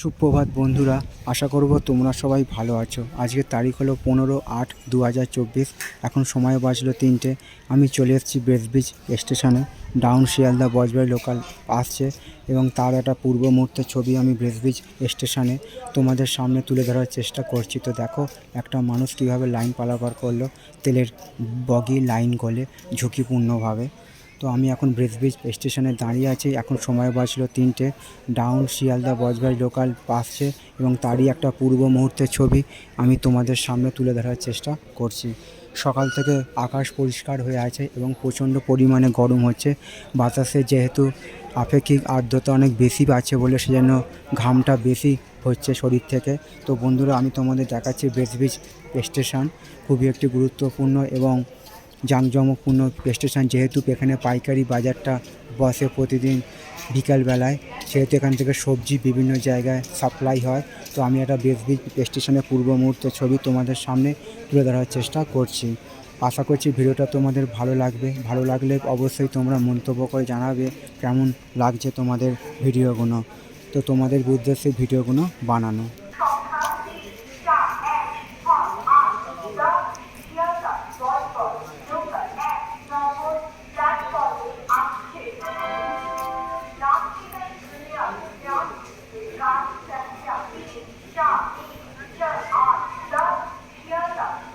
সুপ্রভাত বন্ধুরা, আশা করব তোমরা সবাই ভালো আছো। আজকের তারিখ হলো পনেরো আট দু এখন সময় বাজলো তিনটে। আমি চলে এসেছি ব্রেসব্রিজ স্টেশনে, ডাউন শিয়ালদা বজবাড়ি লোকাল আসছে এবং তার একটা পূর্ব মুহূর্তের ছবি আমি ব্রেসব্রিজ স্টেশনে তোমাদের সামনে তুলে ধরার চেষ্টা করছি। তো দেখো, একটা মানুষ কীভাবে লাইন পালাপার করল, তেলের বগি লাইন গলে ঝুঁকিপূর্ণভাবে। তো আমি এখন ব্রিজব্রিজ স্টেশনে দাঁড়িয়ে আছি। এখন সময় বাজলো তিনটে। ডাউন শিয়ালদা বজবাড়ি লোকাল পাসছে এবং তারই একটা পূর্ব মুহূর্তের ছবি আমি তোমাদের সামনে তুলে ধরার চেষ্টা করছি। সকাল থেকে আকাশ পরিষ্কার হয়ে আছে এবং প্রচণ্ড পরিমাণে গরম হচ্ছে। বাতাসে যেহেতু আপেক্ষিক আর্দ্রতা অনেক বেশি আছে বলে সেজন্য ঘামটা বেশি হচ্ছে শরীর থেকে। তো বন্ধুরা, আমি তোমাদের দেখাচ্ছি ব্রিজব্রিজ স্টেশন। খুবই একটি গুরুত্বপূর্ণ এবং জাঁকজমকপূর্ণ স্টেশন যেহেতু এখানে পাইকারি বাজারটা বসে প্রতিদিন বিকালবেলায় সেহেতু এখান থেকে সবজি বিভিন্ন জায়গায় সাপ্লাই হয় তো আমি একটা বেসবিক স্টেশনের পূর্ব মুহূর্তের ছবি তোমাদের সামনে তুলে ধরার চেষ্টা করছি আশা করছি ভিডিওটা তোমাদের ভালো লাগবে ভালো লাগলে অবশ্যই তোমরা মন্তব্য করে জানাবে কেমন লাগছে তোমাদের ভিডিওগুলো তো তোমাদের উদ্দেশ্যে ভিডিওগুলো বানানো on, cheer on, love, cheer up,